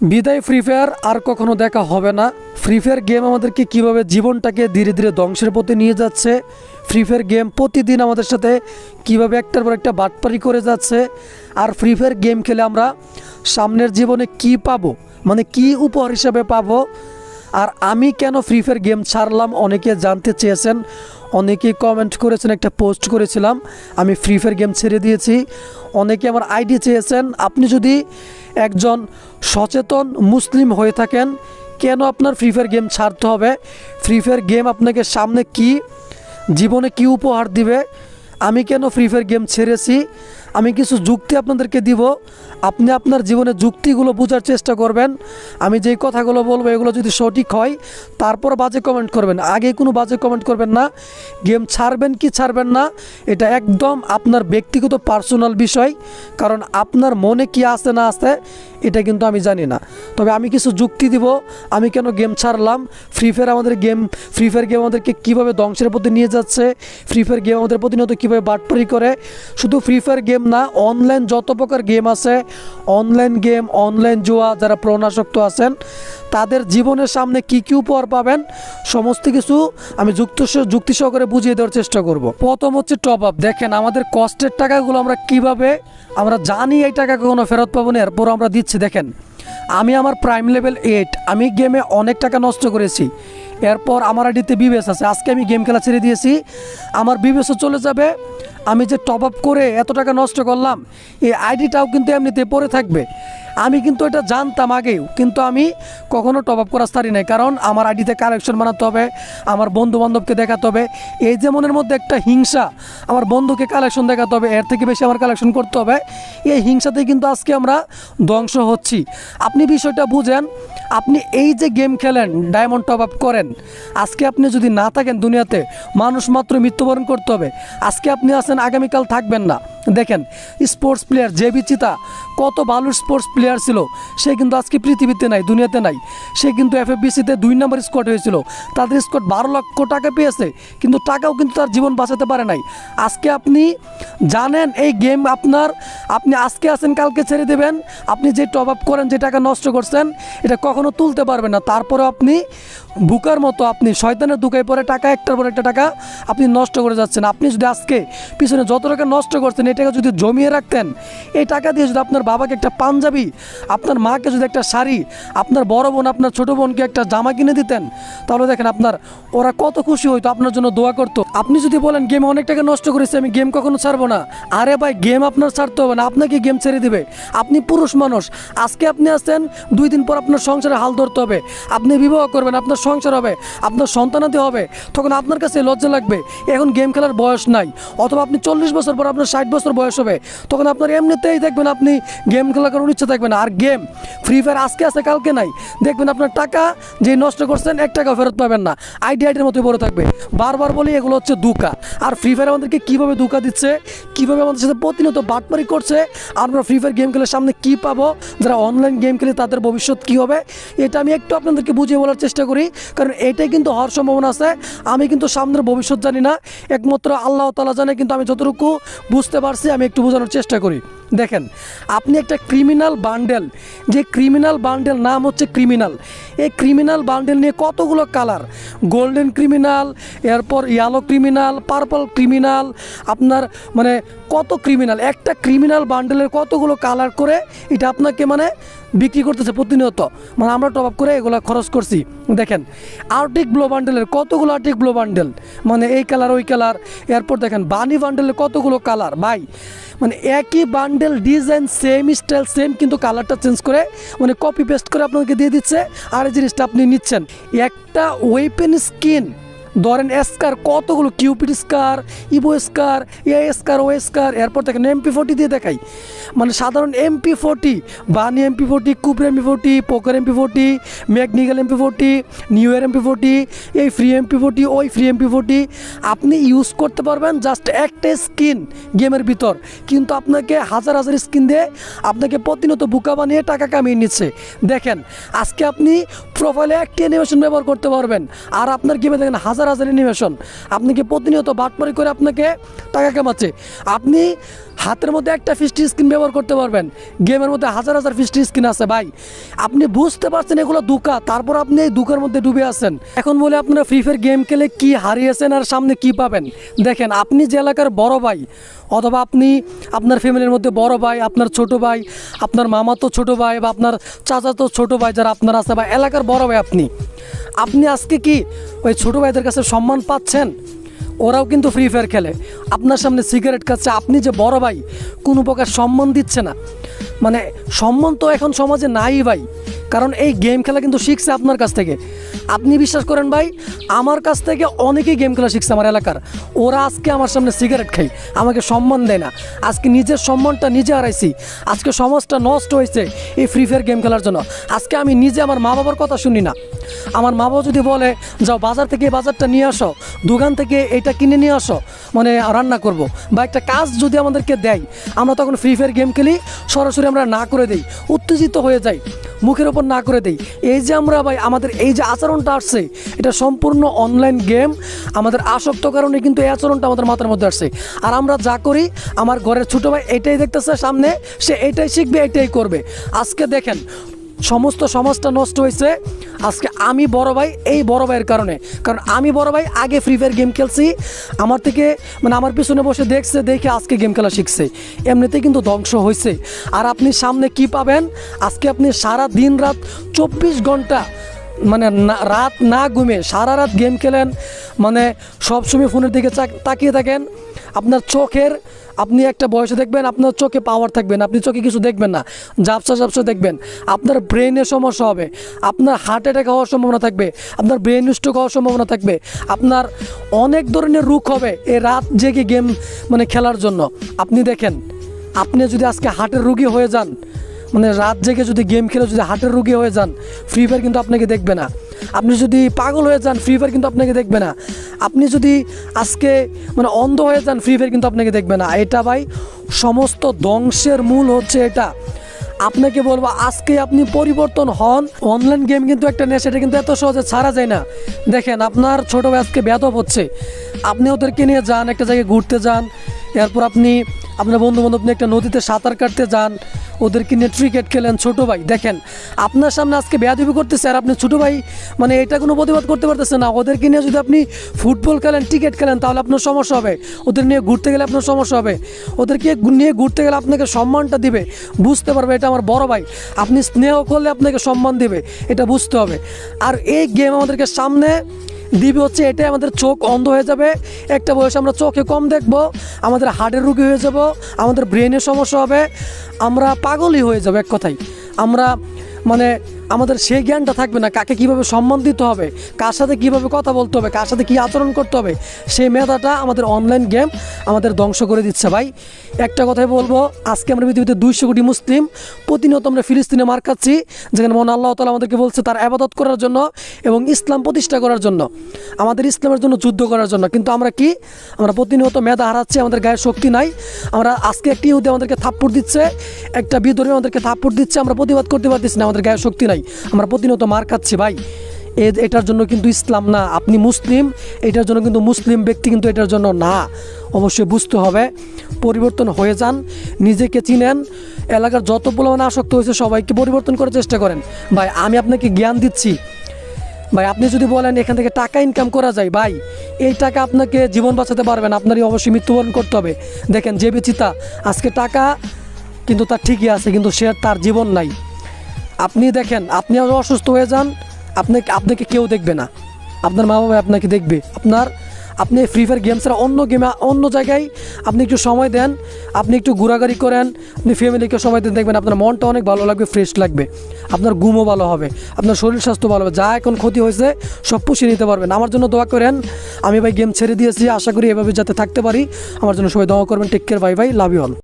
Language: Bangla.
বিদায় ফ্রি ফায়ার আর কখনো দেখা হবে না। ফ্রি ফায়ার গেম আমাদেরকে কীভাবে জীবনটাকে ধীরে ধীরে ধ্বংসের পথে নিয়ে যাচ্ছে ফ্রি ফায়ার গেম প্রতিদিন আমাদের সাথে কীভাবে একটার পর একটা বাটপারি করে যাচ্ছে, আর ফ্রি ফায়ার গেম খেলে আমরা সামনের জীবনে কি পাবো মানে কি উপহার হিসাবে পাবো, আর আমি কেন ফ্রি ফায়ার গেম ছাড়লাম অনেকে জানতে চেয়েছেন, অনেকেই কমেন্ট করেছেন, একটা পোস্ট করেছিলাম, আমি ফ্রি ফায়ার গেম ছেড়ে দিয়েছি, অনেকে আমার আইডি চেয়েছেন, আপনি যদি একজন সচেতন মুসলিম হয়ে থাকেন। কেন আপনার ফ্রি ফায়ার গেম ছাড়তে হবে? ফ্রি ফায়ার গেম আপনাকে সামনে কি, জীবনে কি উপহার দিবে? আমি কেন ফ্রি ফায়ার গেম ছেড়েছি? আমি কিছু যুক্তি আপনাদেরকে দিব। আপনি আপনার জীবনে যুক্তিগুলো বোঝার চেষ্টা করবেন। আমি যেই কথাগুলো বলব, এগুলো যদি সঠিক হয়, তারপর বাজে কমেন্ট করবেন। আগে কোনো বাজে কমেন্ট করবেন না। গেম ছাড়বেন কি ছাড়বেন না, এটা একদম আপনার ব্যক্তিগত পার্সোনাল বিষয়। কারণ আপনার মনে কি আছে না আছে, এটা কিন্তু আমি জানি না। তবে আমি কিছু যুক্তি দিব। আমি কেন গেম ছাড়লাম? ফ্রি ফায়ার আমাদের গেম ফ্রি ফায়ার গেম আমাদেরকে কীভাবে ধ্বংসের প্রতি নিয়ে যাচ্ছে? ফ্রি ফায়ার গেম আমাদের প্রতিনিয়ত কীভাবে বাটপারি করে? শুধু ফ্রি ফায়ার গেম না অনলাইন যত প্রকার গেম আছে অনলাইন গেম অনলাইন জুয়া, যারা প্রণাসক্ত আছেন, তাদের জীবনের সামনে কি কি উপহার পাবেন, সমস্ত কিছু আমি যুক্ত যুক্তি সহকারে বুঝিয়ে দেওয়ার চেষ্টা করব। প্রথম হচ্ছে টপ আপ দেখেন, আমাদের কষ্টের টাকাগুলো আমরা কীভাবে, আমরা জানি এই টাকা কখনো ফেরত পাবো না এরপর আমরা দিচ্ছি। দেখেন, আমি আমার প্রাইম লেভেল এইট আমি গেমে অনেক টাকা নষ্ট করেছি। এরপর আমার আইডিতে বিবেস আছে, আজকে আমি গেম খেলা ছেড়ে দিয়েছি। আমার বিবেসও চলে যাবে আমি যে টপ আপ করে এত টাকা নষ্ট করলাম, এই আইডিটাও কিন্তু এমনিতে পড়ে থাকবে। আমি কিন্তু এটা জানতাম আগেও, কিন্তু আমি কখনো টপ আপ করা সারি নাই, কারণ আমার আইডিতে কালেকশন বানাতে হবে, আমার বন্ধু বান্ধবকে দেখাতে হবে, এই যে মনের মধ্যে একটা হিংসা, আমার বন্ধুকে কালেকশন দেখাতে হবে, এর থেকে বেশি আমার কালেকশন করতে হবে, এই হিংসাতেই কিন্তু আজকে আমরা ধ্বংস হচ্ছি। আপনি বিষয়টা বুঝেন, আপনি এই যে গেম খেলেন ডায়মন্ড টপ আপ করেন, আজকে আপনি যদি না থাকেন দুনিয়াতে, মানুষ মাত্র মৃত্যুবরণ করতে হবে। আজকে আপনি আছেন আগামীকাল থাকবেন না। দেখেন স্পোর্টস প্লেয়ার যে বিচিতা কত ভালো স্পোর্টস প্লেয়ার ছিল। সে কিন্তু আজকে পৃথিবীতে নাই, দুনিয়াতে নাই। সে কিন্তু এফএফবিসিতে দুই নম্বর স্কোয়াড হয়েছিল। তাদের স্কোয়াড বারো লক্ষ টাকা পেয়েছে, কিন্তু টাকাও কিন্তু তার জীবন বাঁচাতে পারে নাই। আজকে আপনি জানেন, এই গেম আপনার, আপনি আজকে আছেন, কালকে ছেড়ে দেবেন। আপনি যে টপ আপ করেন, যে টাকা নষ্ট করছেন, এটা কখনো তুলতে পারবেন না। তারপরে আপনি বুকার মতো আপনি শয়তানের দুকায় পরে টাকা, একটার পর একটা টাকা আপনি নষ্ট করে যাচ্ছেন। আপনি যদি আজকে পিছনে যত টাকা নষ্ট করছেন, এই টাকা যদি জমিয়ে রাখতেন, এই টাকা দিয়ে যদি আপনার বাবাকে একটা পাঞ্জাবি, আপনার মাকে যদি একটা শাড়ি, আপনার বড় বোন, আপনার ছোট বোনকে একটা জামা কিনে দিতেন, তাহলে দেখেন আপনার ওরা কত খুশি হইতো, আপনার জন্য দোয়া করতো। আপনি যদি বলেন, গেমে অনেক টাকা নষ্ট করেছি, আমি গেম কখনো ছাড়বো না। আরে ভাই, গেম আপনার ছাড়তে হবে না, আপনাকে গেম ছেড়ে দিবে। আপনি পুরুষ মানুষ, আজকে আপনি আসছেন, দুই দিন পর আপনার সংসারে হাল ধরতে হবে। আপনি বিবাহ করবেন, আপনার সংসার হবে, আপনার সন্তানাদি হবে, তখন আপনার কাছে লজ্জা লাগবে। এখন গেম খেলার বয়স নাই, অথবা আপনি চল্লিশ বছর পর আপনার ষাট বছর বয়স হবে, তখন আপনার এমনিতেই দেখবেন আপনি গেম খেলা করার ইচ্ছা থাকবে না। আর গেম ফ্রি ফায়ার আজকে আছে, কালকে নাই। দেখবেন আপনার টাকা যে নষ্ট করছেন, এক টাকা ফেরত পাবেন না। আইডি আইডির মতোই পড়ে থাকবে। বারবার বলি, এগুলো হচ্ছে দুকা। আর ফ্রি ফায়ার আমাদেরকে কীভাবে দুকা দিচ্ছে, কীভাবে আমাদের সাথে প্রতিনিয়ত বাটপারি করছে আমরা ফ্রি ফায়ার গেম খেলে সামনে কি পাবো, যারা অনলাইন গেম খেলে তাদের ভবিষ্যৎ কি হবে, এটা আমি একটু আপনাদেরকে বুঝিয়ে বলার চেষ্টা করি। কারণ এটাই কিন্তু হওয়ার সম্ভাবনা আছে। আমি কিন্তু সামনের ভবিষ্যৎ জানি না। একমাত্র আল্লাহ তালা জানে, কিন্তু আমি যতটুকু বুঝতে পারছি, আমি একটু বোঝানোর চেষ্টা করি। দেখেন, আপনি একটা ক্রিমিনাল বান্ডেল যে ক্রিমিনাল বান্ডেল নাম হচ্ছে ক্রিমিনাল এই ক্রিমিনাল বান্ডেল নিয়ে কতগুলো কালার গোল্ডেন ক্রিমিনাল এরপর ইয়ালো ক্রিমিনাল পার্পল ক্রিমিনাল আপনার মানে কত ক্রিমিনাল একটা ক্রিমিনাল বান্ডেলের কতগুলো কালার করে এটা আপনাকে মানে বিক্রি করতেছে প্রতিনিয়ত। মানে আমরা টপ আপ করে এগুলো খরচ করছি। দেখেন আর্টিক ব্লো বান্ডেলের কতগুলো আর্টিক ব্লো বান্ডেল মানে এই কালার ওই কালার এরপর দেখেন বানি বান্ডেলের কতগুলো কালার ভাই মানে একই bundle design same style same কিন্তু কালারটা চেঞ্জ করে মানে কপি পেস্ট করে আপনাকে দিয়ে দিচ্ছে। আর এই জিনিসটা আপনি নিচ্ছেন। একটা ওয়েপেন স্কিন ধরেন স্কার কতগুলো কিউপিড স্কার ইভো স্কার এ স্কার ও স্কার এরপর দেখেন এমপি ফোর্টি দিয়ে দেখাই। মানে সাধারণ MP forty bunny MP forty cooper MP forty poker MP forty magical MP forty new year MP forty এই ফ্রি এমপি ফোর্টি ওই ফ্রি এমপি ফোর্টি আপনি ইউজ করতে পারবেন জাস্ট একটা স্কিন গেমের ভিতর। কিন্তু আপনাকে হাজার হাজার স্কিন দিয়ে আপনাকে প্রতিনিয়ত বুকা বানিয়ে টাকা কামিয়ে নিচ্ছে। দেখেন, আজকে আপনি প্রোফাইলে একটি অ্যানিমেশন ব্যবহার করতে পারবেন। আর আপনার গেমে দেখেন হাজার হাজার হাজার অ্যানিমেশন আপনি কি প্রতিনিয়ত বাটপারি করে আপনাকে টাকা কামাচ্ছে? আপনি হাতের মধ্যে একটা ফিস্টি স্ক্রিন ব্যবহার করতে পারবেন। গেমের মধ্যে হাজার হাজার ফিস্টি স্ক্রিন আছে ভাই। আপনি বুঝতে পারছেন এগুলো দুকা, তারপর আপনি এই দুকার মধ্যে ডুবে আছেন। এখন বলে আপনারা ফ্রি ফায়ার গেম খেলে কি হারিয়েছেন আর সামনে কি পাবেন? দেখেন, আপনি যে এলাকার বড় ভাই, অথবা আপনি আপনার ফ্যামিলির মধ্যে বড় ভাই, আপনার ছোট ভাই, আপনার মামা তো ছোট ভাই বা আপনার চাচা তো ছোট ভাই, যারা আপনার আছে বা এলাকার বড় ভাই আপনি। আপনি আজকে কি ওই ছোট ভাইদের কাছে সম্মান পাচ্ছেন? ওরাও কিন্তু ফ্রি ফায়ার খেলে। আপনার সামনে সিগারেট খাচ্ছে, আপনি যে বড় ভাই, কোনো প্রকার সম্মান দিচ্ছে না। মানে সম্মান তো এখন সমাজে নাই ভাই। কারণ এই গেম খেলা কিন্তু শিখছে আপনার কাছ থেকে। আপনি বিশ্বাস করেন ভাই, আমার কাছ থেকে অনেকেই গেম খেলা শিখছে আমার এলাকার। ওরা আজকে আমার সামনে সিগারেট খাই আমাকে সম্মান দেয় না। আজকে নিজের সম্মানটা নিজে হারাইছি। আজকে সমাজটা নষ্ট হয়েছে এই ফ্রি ফায়ার গেম খেলার জন্য। আজকে আমি নিজে আমার মা বাবার কথা শুনি না। আমার মা বাবা যদি বলে, যাও বাজার থেকে বাজারটা নিয়ে আসো, দোকান থেকে এটা কিনে নিয়ে আসো মানে রান্না করব। বা একটা কাজ যদি আমাদেরকে দেয়, আমরা তখন ফ্রি ফায়ার গেম খেলি, সরাসরি আমরা না করে দিই, উত্তেজিত হয়ে যাই, মুখের ওপর না করে দিই। এই যে আমরা ভাই, আমাদের এই যে আচরণটা আসছে, এটা সম্পূর্ণ অনলাইন গেম আমাদের আসক্ত কারণে কিন্তু এই আচরণটা আমাদের মাথার মধ্যে আসছে। আর আমরা যা করি, আমার ঘরের ছোটো ভাই এটাই দেখতেছে সামনে, সে এটাই শিখবে, এটাই করবে। আজকে দেখেন সমস্ত সমাজটা নষ্ট হয়েছে। আজকে আমি বড় ভাই, এই বড় ভাইয়ের কারণে। কারণ আমি বড় ভাই, আগে ফ্রি ফায়ার গেম খেলছি। আমার থেকে মানে আমার পিছনে বসে দেখছে, দেখে আজকে গেম খেলা শিখছে। এমনিতেই কিন্তু ধ্বংস হয়েছে। আর আপনি সামনে কি পাবেন? আজকে আপনি সারা দিন রাত চব্বিশ ঘণ্টা মানে রাত না ঘুমে সারা রাত গেম খেলেন। মানে সবসময় ফোনের দিকে তাকিয়ে থাকেন। আপনার চোখের, আপনি একটা বয়সে দেখবেন, আপনার চোখে পাওয়ার থাকবেন আপনি চোখে কিছু দেখবেন না। ঝাপসা ঝাপসা দেখবেন। আপনার ব্রেনের সমস্যা হবে। আপনার হার্ট অ্যাটাক হওয়ার সম্ভাবনা থাকবে। আপনার ব্রেন স্ট্রোক হওয়ার সম্ভাবনা থাকবে। আপনার অনেক ধরনের রোগ হবে এ রাত জেগে গেম মানে খেলার জন্য। আপনি দেখেন, আপনি যদি আজকে হার্টের রুগী হয়ে যান মানে রাত জেগে যদি গেম খেলে যদি হার্টের রুগী হয়ে যান ফ্রি ফায়ার কিন্তু আপনাকে দেখবে না। আপনি যদি পাগল হয়ে যান ফ্রি ফায়ার কিন্তু আপনাকে দেখবে না। আপনি যদি আজকে মানে অন্ধ হয়ে যান ফ্রি ফায়ার কিন্তু আপনাকে দেখবে না। এটা ভাই, সমস্ত ধ্বংসের মূল হচ্ছে এটা। আপনাকে বলব, আজকে আপনি পরিবর্তন হন। অনলাইন গেম কিন্তু একটা নেশা, এটা কিন্তু এত সহজে ছাড়া যায় না। দেখেন, আপনার ছোটো ভাই আজকে ব্যাধব হচ্ছে। আপনি ওদেরকে নিয়ে যান, একটা জায়গায় ঘুরতে যান। এরপর আপনি, আপনার বন্ধু বান্ধব নিয়ে একটা নদীতে সাঁতার কাটতে যান। ওদেরকে নিয়ে ক্রিকেট খেলেন ছোটো ভাই। দেখেন, আপনার সামনে আজকে বেয়াদবি করতেছে আর আপনি ছোটো ভাই মানে এটা কোনো প্রতিবাদ করতে পারতেছে না। ওদেরকে নিয়ে যদি আপনি ফুটবল খেলেন ক্রিকেট খেলেন, তাহলে আপনার সমস্যা হবে। ওদের নিয়ে ঘুরতে গেলে আপনার সমস্যা হবে। ওদেরকে নিয়ে ঘুরতে গেলে আপনাকে সম্মানটা দিবে। বুঝতে পারবে, এটা আমার বড় ভাই। আপনি স্নেহ করলে আপনাকে সম্মান দিবে। এটা বুঝতে হবে। আর এই গেম আমাদেরকে সামনে দিবে হচ্ছে এটাই আমাদের চোখ অন্ধ হয়ে যাবে। একটা বয়সে আমরা চোখে কম দেখব, আমাদের হার্টের রুগী হয়ে যাব, আমাদের ব্রেনের সমস্যা হবে, আমরা পাগলই হয়ে যাব এক কথায়। আমরা মানে আমাদের সেই জ্ঞানটা থাকবে না কাকে কীভাবে সম্মান দিতে হবে, কার সাথে কীভাবে কথা বলতে হবে, কার সাথে কী আচরণ করতে হবে, সেই মেধাটা আমাদের অনলাইন গেম আমাদের ধ্বংস করে দিচ্ছে ভাই। একটা কথাই বলব, আজকে আমরা পৃথিবীতে দুইশো কোটি মুসলিম, প্রতিনিয়ত আমরা ফিলিস্তিনে মার খাচ্ছি, যেখানে মন আল্লাহ তালা আমাদেরকে বলছে তার আবাদত করার জন্য এবং ইসলাম প্রতিষ্ঠা করার জন্য, আমাদের ইসলামের জন্য যুদ্ধ করার জন্য। কিন্তু আমরা কি? আমরা প্রতিনিয়ত মেধা হারাচ্ছি, আমাদের গায়ে শক্তি নাই, আমরা আজকে একটি ইহুদি আমাদেরকে থাপ্পড় দিচ্ছে, একটা বিধর্মী আমাদেরকে থাপ্পড় দিচ্ছে, আমরা প্রতিবাদ করতে পারতেছি না, আমাদের গায়ে শক্তি নাই। আমরা প্রতিনিয়ত মার খাচ্ছি ভাই। এটার জন্য কিন্তু ইসলাম না। আপনি মুসলিম, এটার জন্য কিন্তু মুসলিম ব্যক্তি কিন্তু এটার জন্য না। অবশ্যই বুঝতে হবে। পরিবর্তন হয়ে যান, নিজেকে চিনেন। এলাকার যত পরিমাণে আসক্ত হয়েছে, সবাইকে পরিবর্তন করার চেষ্টা করেন। ভাই, আমি আপনাকে জ্ঞান দিচ্ছি। ভাই, আপনি যদি বলেন এখান থেকে টাকা ইনকাম করা যায়, ভাই, এই টাকা আপনাকে জীবন বাঁচাতে পারবেন আপনারই অবশ্যই মৃত্যুবরণ করতে হবে। দেখেন যে বিচিতা আজকে টাকা কিন্তু তার ঠিকই আছে, কিন্তু সে তার জীবন নাই। আপনি দেখেন, আপনি আরও অসুস্থ হয়ে যান, আপনাকে আপনাকে কেউ দেখবে না। আপনার মা বাবা আপনাকে দেখবে। আপনার আপনি ফ্রি ফায়ার গেম ছাড়া অন্য গেমে অন্য জায়গায় আপনি একটু সময় দেন, আপনি একটু ঘোরাঘুরি করেন, আপনি ফ্যামিলিকে সময় দেন, দেখবেন আপনার মনটা অনেক ভালো লাগবে ফ্রেশ লাগবে। আপনার ঘুমও ভালো হবে, আপনার শরীর স্বাস্থ্য ভালো হবে। যা এখন ক্ষতি হয়েছে, সব পুষিয়ে নিতে পারবেন। আমার জন্য দোয়া করেন, আমি ভাই গেম ছেড়ে দিয়েছি, আশা করি এভাবে যাতে থাকতে পারি। আমার জন্য সবাই দোয়া করবেন take care bye bye love you all